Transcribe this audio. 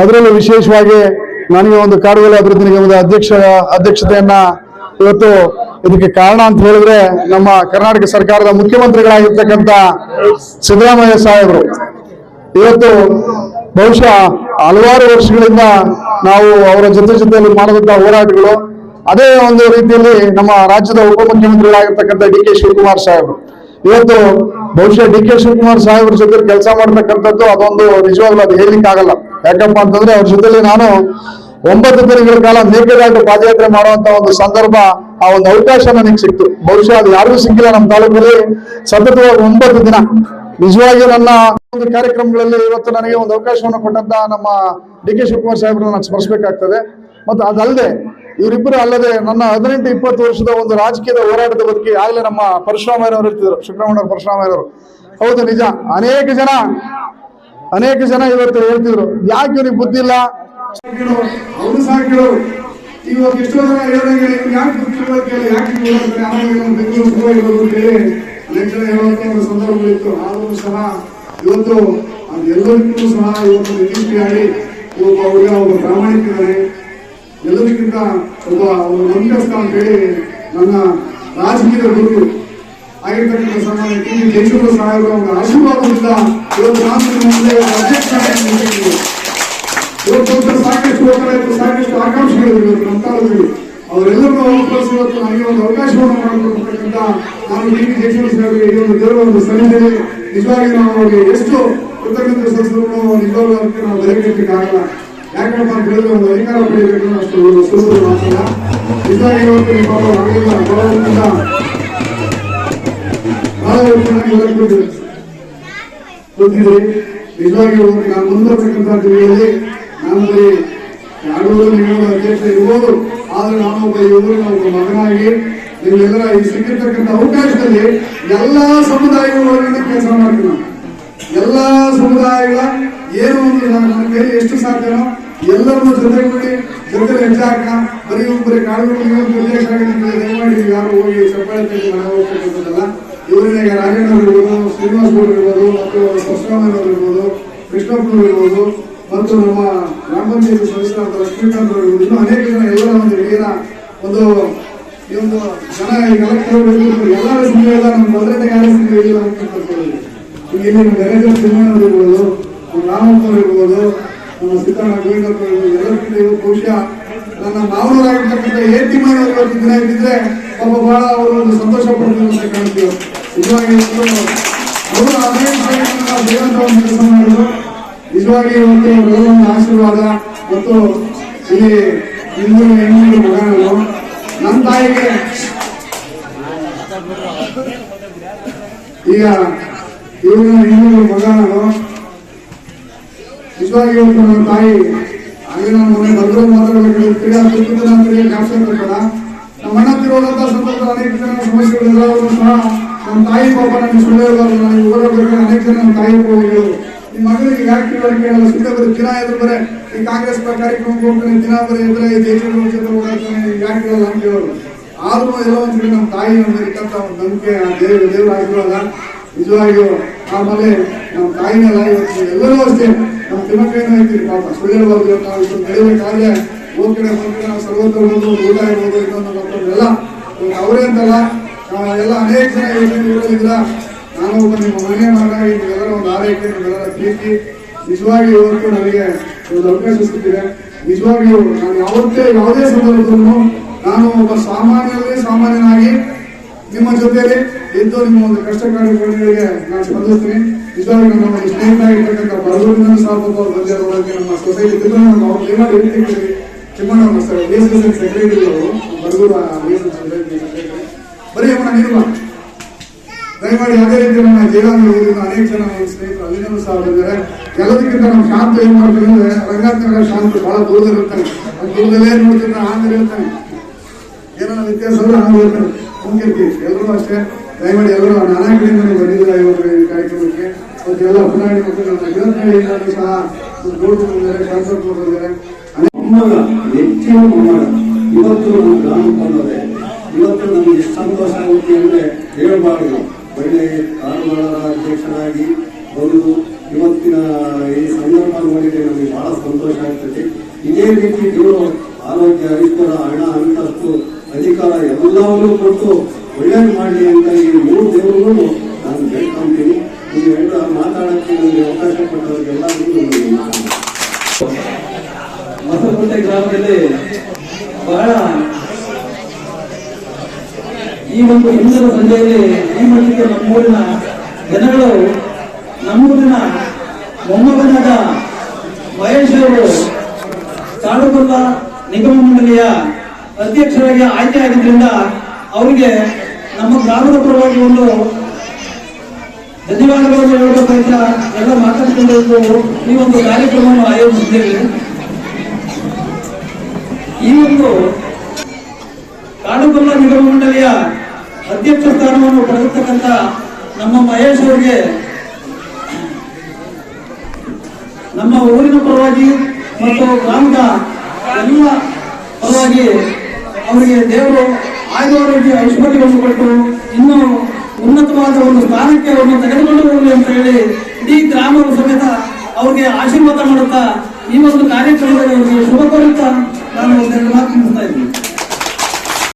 ಅದರಲ್ಲೂ ವಿಶೇಷವಾಗಿ ನನಗೆ ಒಂದು ಕಾಡುಗಳ ಅಭಿವೃದ್ಧಿ ನಿಗಮದ ಅಧ್ಯಕ್ಷ, ಅಧ್ಯಕ್ಷತೆಯನ್ನ ಇವತ್ತು ಇದಕ್ಕೆ ಕಾರಣ ಅಂತ ಹೇಳಿದ್ರೆ ನಮ್ಮ ಕರ್ನಾಟಕ ಸರ್ಕಾರದ ಮುಖ್ಯಮಂತ್ರಿಗಳಾಗಿರ್ತಕ್ಕಂಥ ಸಿದ್ದರಾಮಯ್ಯ ಸಾಹೇಬರು. ಇವತ್ತು ಬಹುಶಃ ಹಲವಾರು ವರ್ಷಗಳಿಂದ ನಾವು ಅವರ ಜೊತೆ ಜೊತೆಯಲ್ಲಿ ಮಾಡಿದಂತಹ ಹೋರಾಟಗಳು ಅದೇ ಒಂದು ರೀತಿಯಲ್ಲಿ ನಮ್ಮ ರಾಜ್ಯದ ಉಪಮುಖ್ಯಮಂತ್ರಿಗಳಾಗಿರ್ತಕ್ಕಂಥ ಡಿ ಕೆ ಶಿವಕುಮಾರ್ ಸಾಹೇಬರು. ಇವತ್ತು ಬಹುಶಃ ಡಿ ಕೆ ಶಿವಕುಮಾರ್ ಸಾಹೇಬ್ರ ಜೊತೆ ಕೆಲಸ ಮಾಡ್ತಕ್ಕಂಥದ್ದು ಅದೊಂದು ನಿಜವಾಗ್ಲೂ ಅದು ಹೇಳಲಿಕ್ಕೆ ಆಗಲ್ಲ. ಯಾಕಪ್ಪ ಅಂತಂದ್ರೆ ಅವ್ರ ಜೊತೆಲಿ ನಾನು ಒಂಬತ್ತು ದಿನಗಳ ಕಾಲ ಮೇಕೆದಾಟು ಪಾದಯಾತ್ರೆ ಮಾಡುವಂತ ಒಂದು ಸಂದರ್ಭ, ಆ ಒಂದು ಅವಕಾಶ ನನಗೆ ಸಿಕ್ತು. ಬಹುಶಃ ಅದು ಯಾರಿಗೂ ಸಿಕ್ಕಿಲ್ಲ ನಮ್ಮ ತಾಲೂಕಲ್ಲಿ. ಸತತವಾಗಿ ಒಂಬತ್ತು ದಿನ. ನಿಜವಾಗಿ ನನ್ನ ಒಂದು ಕಾರ್ಯಕ್ರಮಗಳಲ್ಲಿ ಇವತ್ತು ನನಗೆ ಒಂದು ಅವಕಾಶವನ್ನು ಕೊಟ್ಟಂತ ನಮ್ಮ ಡಿ ಕೆ ಶಿವಕುಮಾರ್ ಸಾಹೇಬ್ರನ್ನ ನಾನು ಸ್ಮರಿಸಬೇಕಾಗ್ತದೆ. ಮತ್ತು ಅದಲ್ಲದೆ ಇವರಿಬ್ಬರು ಅಲ್ಲದೆ ನನ್ನ ಹದಿನೆಂಟು, ಇಪ್ಪತ್ತು ವರ್ಷದ ಒಂದು ರಾಜಕೀಯದ ಹೋರಾಟದ ಬದುಕಿ ಆಗಲೇ ನಮ್ಮ ಪರಶುರಾಮಯ್ಯನವರು ಇರ್ತಿದ್ರು ಶಿವರಾಮಣ್ಣವ್ರು ಪರಶುರಾಮಯ್ಯನವರು. ಹೌದು, ನಿಜ. ಅನೇಕ ಜನ ಅನೇಕ ಜನ ಇವತ್ತು ಹೇಳ್ತಿದ್ರು. ಯಾಕೆ ಇವ್ರಿಗೆ ಬುದ್ಧಿ ಇಲ್ಲ? ಇವಾಗ ಜನ ಯಾಕೆ ಯಾಕೆ ಒಂದು ಸಂದರ್ಭಗಳಿತ್ತು ಆದರೂ ಸಹ ಇವತ್ತು ಅದೆಲ್ಲರಿಗೂ ಸಹ ಇವತ್ತು ನಿರೀಕ್ಷೆ ಒಬ್ಬ ಎಲ್ಲದಕ್ಕಿಂತ ಒಬ್ಬ ಒಂದು ನಂಬಿಕಸ್ಥ ಅಂತ ಹೇಳಿ ನನ್ನ ರಾಜಕೀಯದ ಗುರು ಆಗಿರ್ತಕ್ಕಂಥ ಸನ್ಮಾನ್ಯ ಟಿ. ವಿ. ಜಯಚಂದ್ರ ಸಾಹೇಬರ ಒಂದು ಆಶೀರ್ವಾದದಿಂದ ಇವತ್ತು ನಾನು. ಇವತ್ತು ಸಾಕಷ್ಟು ಹೋರಾಟ ಸಾಕಷ್ಟು ಆಕಾಂಕ್ಷೆಗಳಿವೆ ಇವತ್ತು ನಮ್ಮ ತಾಲೂಕಿಗೆ ಅವರೆಲ್ಲರನ್ನೂ ಅವಕಾಶ ಇವತ್ತು ನನಗೆ ಒಂದು ಅವಕಾಶವನ್ನು ಮಾಡಿಕೊಡ್ತಕ್ಕಂಥ ನಾನು ಟಿ. ವಿ. ಜಯಚಂದ್ರ ಸಾಹೇಬರಿಗೆ ಈ ಒಂದು ಒಂದು ಸನ್ನಿಧಿಯಲ್ಲಿ ನಿಜವಾಗಿ ನಾವು ಅವರಿಗೆ ಎಷ್ಟು ಕೃತಜ್ಞತೆ ಸಲ್ಲಿಸಿದ್ರು ನಿಜವಾಗ್ಲೂ ಅದಕ್ಕೆ ನಾವು ಬೆಲೆ ಕಟ್ಟಲಿಕ್ಕೆ ಆಗಲ್ಲ ಯಾಕಂತ ಅಂತ ಹೇಳಿದ್ರೆ ಒಂದು ಅಧಿಕಾರ ಪಡೆಯಬೇಕು ಅಷ್ಟು ಒಂದು ಸುಲಭ ಮಾತಲ್ಲ ನಿಜವಾಗಿ ಇವತ್ತು ಗೊತ್ತಿದೆ? ನಿಜವಾಗಿ ಇವತ್ತು ನಾನು ಮುಂದರ್ತಕ್ಕಂಥ ದಿನಗಳಲ್ಲಿ ನಾನು ಯಾರು ನಿಗಮದ ಅಧ್ಯಕ್ಷ ಇರ್ಬೋದು. ಆದ್ರೆ ನಾನು ಒಬ್ಬ ಯುವಕನ ಒಬ್ಬ ಮಗನಾಗಿ ನಿಮ್ಮೆಲ್ಲರ ಈ ಸಿಕ್ಕಿರ್ತಕ್ಕಂಥ ಅವಕಾಶದಲ್ಲಿ ಎಲ್ಲಾ ಸಮುದಾಯಗಳ ಒಳಗಡೆ ಕೆಲಸ ಮಾಡ್ತೀನಿ ನಾನು. ಎಲ್ಲಾ ಸಮುದಾಯಗಳ ಏನು ನಾನು ನನ್ನ ಎಷ್ಟು ಸಾಧ್ಯನೋ ಎಲ್ಲರನ್ನು ಜೊತೆಗೂಡಿ ಜೊತೆ ಹೆಚ್ಚಾಕ ಬರೀ ಒಬ್ಬರೇ ಕಾಡುಗಳಿಗೆ ದಯಮಾಡಿ ಯಾರು ಹೋಗಿ ಚಪ್ಪಾಳೆ ಹೋಗ್ತಕ್ಕಂಥದ್ದಲ್ಲ ಇವರಿಗೆ ರಾಜೇಂದ್ರ ಇರ್ಬೋದು ಶ್ರೀನಿವಾಸ್ ಗೌಡ್ ಇರ್ಬೋದು ಮತ್ತು ಪರಶುರಾಮಯ್ಯನವರು ಇರ್ಬೋದು ಕೃಷ್ಣಪ್ಪನವರು ಇರ್ಬೋದು, ಮತ್ತು ನಮ್ಮ ಗ್ರಾಮ ಪಂಚಾಯತ್ ಸದಸ್ಯರಾದ ಲಕ್ಷ್ಮೀಕಾಂತ್ ಅವರು ಇರ್ಬೋದು. ಇನ್ನೂ ಅನೇಕ ಜನ ಎಲ್ಲರ ಒಂದು ಹಿರಿಯರ ಒಂದು ಈ ಒಂದು ಜನ ಈಗ ಎಲ್ಲರ ಸಂಘ ನಮ್ಮ ಮೊದಲನೇ ಕಾರ್ಯ ಸಿನಿಮಾ ಇಲ್ಲ ಅಂತ ಇಲ್ಲಿ ನಮ್ಮ ಗಣೇಶ ಸಿನಿಮಾ ಇರ್ಬೋದು, ನಮ್ಮ ರಾಮಪ್ಪನವರು ಇರ್ಬೋದು ಇರ್ಬೋದು ಎಲ್ಲರಿಗಿಂತ ಬಹುಶಃ ನನ್ನ ಮಾವನವರಾಗಿರ್ತಕ್ಕಂಥ ಎ ತಿಮ್ಮಣ್ಣವರು ಇವತ್ತು ದಿನ ಇದ್ದಿದ್ರೆ ಪಾಪ ಬಹಳ ಅವರು ಒಂದು ಸಂತೋಷ ಪಡ್ತಾರೆ ಅಂತ ಕಾಣ್ತೀವಿ ನಿಜವಾಗಿ ಅವರು ನಾವು ದೇವಂತ ಒಂದು ಕೆಲಸ ಮಾಡಿದ್ರು. ನಿಜವಾಗಿ ಇವತ್ತು ಒಂದು ಆಶೀರ್ವಾದ ಮತ್ತು ಇಲ್ಲಿ ಹಿಂದೂ ಹೆಣ್ಣು ಮಗನವರು ನನ್ನ ತಾಯಿಗೆ. ಈಗ ಇವರ ಹಿಂದೂ ಮಗ ನಾನು ನಿಜವಾಗಿ ಇವತ್ತು ನನ್ನ ತಾಯಿ, ಹಾಗೆ ನಮ್ಮ ಮನೆ ಬಂದ್ರು ಮಾತಾಡಬೇಕು ಕ್ರೀಡಾ ತುರ್ಕಿದ ತಿರ್ಗಿ ಕ್ಯಾನ್ಸರ್ ನಮ್ಮ ಅಣ್ಣ ಸಂದರ್ಭ ಅನೇಕ ಜನ ಸಮಸ್ಯೆಗಳೆಲ್ಲವೂ ಸಹ ನಮ್ಮ ತಾಯಿ ಪಾಪ ನನಗೆ ಸುಳ್ಳು ಹೇಳಬಾರ್ದು, ನನಗೆ ಓಡಾಡ್ಬೇಕು ಅನೇಕ ಜನ ನಮ್ಮ ತಾಯಿ ಹೋಗಿದ್ರು ನಿಮ್ಮ ಮಗಳಿಗೆ ಯಾಕೆ ಹೇಳಲ್ಲ? ಸುಮ್ಮನೆ ಬರೀ ದಿನ ಎದುರು ಈ ಕಾಂಗ್ರೆಸ್ ಕಾರ್ಯಕ್ರಮಕ್ಕೆ ಹೋಗ್ತಾನೆ, ದಿನ ಬರೀ ಎದುರೇ ದೇಶದ ಯಾಕೆ ಹೇಳಲ್ಲ ಅಂತ ಹೇಳೋರು ಆದರೂ ಎಲ್ಲ ಒಂದು ನಮ್ಮ ತಾಯಿ ನಮ್ಗಿರ್ತಂತ ಒಂದು ನಂಬಿಕೆ ಆ ದೇವರು ದೇವರ ಆಶೀರ್ವಾದ ನಿಜವಾಗಿಯೂ ಆಮೇಲೆ ನಮ್ಮ ತಾಯಿನೆಲ್ಲ ಇವತ್ತು ಎಲ್ಲರೂ ಅಷ್ಟೇ. ಐತಿರಿ ಪಾಪ ಇವತ್ತು ನಾವು ಇಷ್ಟು ಬೆಳಿಬೇಕಾದ್ರೆ ಹೋದ್ ಕಡೆ ಬಂದ ಕಡೆ ನಾವು ಸರ್ವತ್ರ ಹೋಗೋದು ಊಟ ಇರ್ಬೋದು ಇನ್ನೊಂದು ಅವರೇ ಅಂತಲ್ಲ ಎಲ್ಲ ಅನೇಕ ಜನ ಇವತ್ತಿನ ನಾನು ಒಬ್ಬ ನಿಮ್ಮ ಮನೆ ಮಗ ನಿಮ್ಮೆಲ್ಲರ ಒಂದು ಆರೈಕೆ, ನಿಮ್ಮೆಲ್ಲರ ಪ್ರೀತಿ. ನಿಜವಾಗಿ ಇವತ್ತು ನನಗೆ ಒಂದು ಅವಕಾಶ ಸಿಕ್ಕಿದೆ. ನಿಜವಾಗಿಯೂ ನಾನು ಯಾವತ್ತೇ ಯಾವುದೇ ಸಂದರ್ಭದಲ್ಲೂ ನಾನು ಒಬ್ಬ ಸಾಮಾನ್ಯವೇ ಸಾಮಾನ್ಯನಾಗಿ ನಿಮ್ಮ ಜೊತೆಯಲ್ಲಿ ಇದ್ದು ನಿಮ್ಮ ಒಂದು ಕಷ್ಟ ಕಾರ್ಯಗಳಿಗೆ ನಾನು ಸ್ಪಂದಿಸ್ತೀನಿ. ನಿಜವಾಗಿ ನಮ್ಮ ಸ್ನೇಹಿತರಾಗಿರ್ತಕ್ಕಂಥ ಪಾಪ ಅವ್ರು ಬಂದಿರೋದಕ್ಕೆ ನಮ್ಮ ಸೊಸೈಟಿ ನಾವು ಅವ್ರು Thimmanna ಹೇಳ್ತಿರ್ತೀವಿ Chimmanna sir B S S secretary ಅವರು. ಬಡಗೂರ ಬಿ ಎಸ್ ಎಸ್ ಸೆಕ್ರೆಟರಿ ಬರೀ ಅಮ್ಮ ನೀರು ಬಾ. ದಯಮಾಡಿ ಅದೇ ರೀತಿ ನಮ್ಮ ಜೀವನ ಊರಿನ ಅನೇಕ ಜನ ನನ್ನ ಸ್ನೇಹಿತರು ಅಲ್ಲಿಂದಲೂ ಸಹ ಬಂದಿದ್ದಾರೆ ಎಲ್ಲದಕ್ಕಿಂತ ನಮ್ಮ ಶಾಂತ ಏನು ಮಾಡ್ತೀವಿ ಅಂದ್ರೆ ರಂಗನಾಥನಗರ ಶಾಂತ ಬಹಳ ದೂರದಲ್ಲಿರ್ತಾನೆ ದೂರದಲ್ಲೇ ನೋಡ್ತೀನಿ ಆಂಧ್ರ ಇರ್ತಾನೆ ಏನೋ ವ್ಯತ್ಯಾಸ ಅಂದ್ರೆ ಮುಂಗಿರ್ತೀವಿ. ಎಲ್ಲರೂ ಅಷ್ಟೇ. ದಯಮಾಡಿ ಎಲ್ಲರೂ ನಾನಾ ಕಡೆಯಿಂದ ನೀವು ಬಂದಿದ್ದೀರಾ ಇವತ್ತು ಈ ಕಾರ್ಯಕ್ರಮಕ್ಕೆ? ಎಲ್ಲ ಹೊನ್ನಾಳಿ ಮತ್ತು ನಮ್ಮ ಗಿರಂತಹಳ್ಳಿಯಿಂದಲೂ ಸಹ ಗೌಡ್ರು ಬಂದಿದ್ದಾರೆ ಶಾಸಕರು ಬಂದಿದ್ದಾರೆ ಮೊಮ್ಮಗ ಹೆಚ್ಚಿನ ಮೊಮ್ಮಗ ಇವತ್ತು ನಮ್ಮ ಗ್ರಾಮಕ್ಕೆ ಬಂದದೆ ಇವತ್ತು ನಮಗೆ ಎಷ್ಟು ಸಂತೋಷ ಆಗುತ್ತೆ ಅಂದ್ರೆ ಹೇಳಬಾರ್ದು. ಒಳ್ಳೆ ಕಾರುಗಳ ಅಧ್ಯಕ್ಷರಾಗಿ ಬಂದು ಇವತ್ತಿನ ಈ ಸಂದರ್ಭ ನೋಡಿದ್ರೆ ನಮಗೆ ಬಹಳ ಸಂತೋಷ ಆಗ್ತದೆ. ಇದೇ ರೀತಿ ದೇವರು ಆರೋಗ್ಯ ಐಶ್ವರ ಹಣ ಅಂತಸ್ತು ಅಧಿಕಾರ ಎಲ್ಲವನ್ನೂ ಕೊಟ್ಟು ಒಳ್ಳೇದು ಮಾಡಲಿ ಅಂತ ಈ ಮೂರು ದೇವರು ನಾನು ಬೇಡ್ಕೊಂತೀನಿ ನೀವೆಲ್ಲ ಮಾತಾಡೋಕ್ಕೆ ನನಗೆ ಅವಕಾಶ ಕೊಟ್ಟವರಿಗೆಲ್ಲ ಹೊಸಕೋಟೆ ಗ್ರಾಮದಲ್ಲಿ ಬಹಳ ಈ ಒಂದು ಹಿಂದಿನ ಸಂಜೆಯಲ್ಲಿ ಈ ಮಟ್ಟಿಗೆ ನಮ್ಮೂರಿನ ಜನಗಳು, ನಮ್ಮೂರಿನ ಮೊಮ್ಮಗನಾದ ಮಹೇಶ್ ಕಾಡುಗೊಲ್ಲ ನಿಗಮ ಮಂಡಳಿಯ ಅಧ್ಯಕ್ಷರಾಗಿ ಆಯ್ಕೆ ಆಗಿದ್ರಿಂದ ಅವರಿಗೆ ನಮ್ಮ ಗ್ರಾಮದ ಪರವಾಗಿ ಒಂದು ಧನ್ಯವಾದಗಳನ್ನು ಹೇಳಬೇಕಂತ ಎಲ್ಲ ಮಾತಾಡ್ಕೊಂಡು ಈ ಒಂದು ಕಾರ್ಯಕ್ರಮವನ್ನು ಆಯೋಜಿಸಿದ್ದೇವೆ. ಈ ಒಂದು ಕಾಡುಗೊಲ್ಲ ನಿಗಮ ಮಂಡಳಿಯ ಅಧ್ಯಕ್ಷ ಸ್ಥಾನವನ್ನು ಪಡೆದಿರ್ತಕ್ಕಂಥ ನಮ್ಮ ಮಹೇಶ್ ಅವರಿಗೆ ನಮ್ಮ ಊರಿನ ಪರವಾಗಿ ಮತ್ತು ಗ್ರಾಮದ ಎಲ್ಲ ಪರವಾಗಿ ಅವರಿಗೆ ದೇವರು ಆಯ್ದವರಿಗೆ ಐಶ್ವರ್ಯವನ್ನು ಕೊಟ್ಟು ಇನ್ನೂ ಉನ್ನತವಾದ ಒಂದು ಸ್ಥಾನಕ್ಕೆ ಅವರನ್ನು ತೆಗೆದುಕೊಂಡು ಹೋಗಲಿ ಅಂತ ಹೇಳಿ ಇಡೀ ಗ್ರಾಮದ ಸಮೇತ ಅವರಿಗೆ ಆಶೀರ್ವಾದ ಮಾಡುತ್ತಾ ಈ ಒಂದು ಕಾರ್ಯಕ್ರಮದಲ್ಲಿ ಅವರಿಗೆ ಶುಭ ಕೋರುತ್ತಾ ನಾನು ಒಂದೆರಡು ಮಾತು ತಿಳಿಸ್ತಾ ಇದ್ದೀನಿ.